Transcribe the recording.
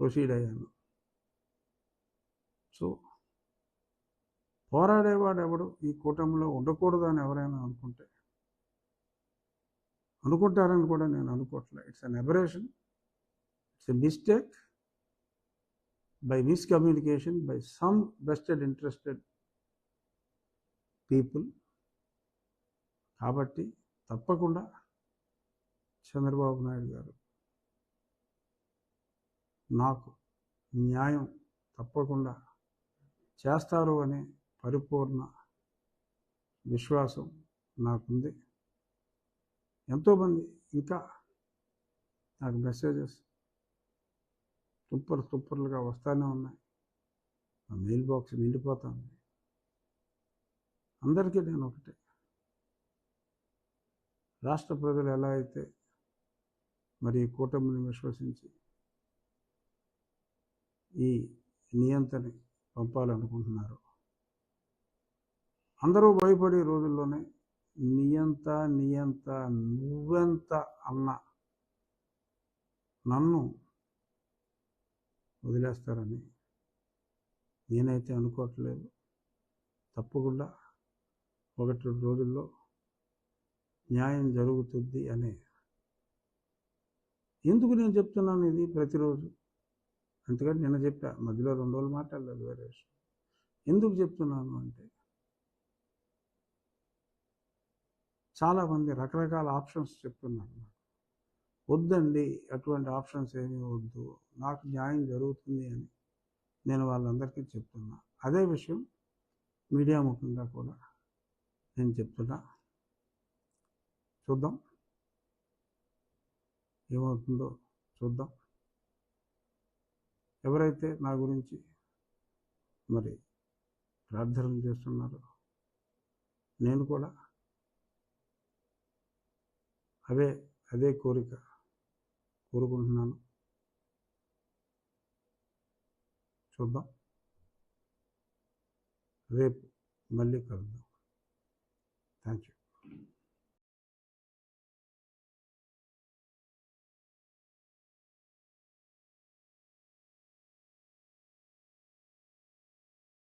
Proceed అయ్యాను. So పోరాడేవాడు ఎవడు ఈ కూటమిలో ఉండకూడదు అని ఎవరైనా అనుకుంటే? అనుకుంటారని కూడా నేను అనుకోవట్లే it's an aberration it's a mistake by miscommunication by some vested interested people కాబట్టి తప్పకుండా చంద్రబాబు నాయుడు గారు నాకు న్యాయం తప్పకుండా చేస్తారు అనే పరిపూర్ణ విశ్వాసం నాకుంది. ఎంతోమంది ఇంకా నాకు మెసేజెస్ తుప్పర్ తుప్పర్లుగా వస్తూనే ఉన్నాయి. ఆ మెయిల్ బాక్స్ నిండిపోతుంది. అందరికీ నేను ఒకటే. రాష్ట్ర ప్రజలు ఎలా అయితే మరి ఈ కూటమిని విశ్వసించి ఈ నియంతని పంపాలనుకుంటున్నారు. అందరూ భయపడే రోజుల్లోనే నియంత నియంత నువ్వెంత అన్న నన్ను వదిలేస్తారని నేనైతే అనుకోవట్లేదు. తప్పకుండా ఒకటి రెండు రోజుల్లో న్యాయం జరుగుతుంది అనే ఎందుకు నేను చెప్తున్నాను ఇది ప్రతిరోజు? అంతేకాదు నిన్న చెప్పా మధ్యలో రెండు రోజులు మాట్లాడలేదు వేరే విషయం ఎందుకు చెప్తున్నాను అంటే చాలామంది రకరకాల ఆప్షన్స్ చెప్తున్నారు నాకు. వద్దండి అటువంటి ఆప్షన్స్ ఏమీ వద్దు నాకు న్యాయం జరుగుతుంది అని నేను వాళ్ళందరికీ చెప్తున్నా. అదే విషయం మీడియా ముఖంగా కూడా నేను చెప్తున్నా. చూద్దాం. ఏమవుతుందో చూద్దాం. ఎవరైతే నా గురించి మరి ప్రార్థనలు చేస్తున్నారో నేను కూడా అవే అదే కోరిక కోరుకుంటున్నాను. చూద్దాం. రేపు మళ్ళీ కలుద్దాం. Thank you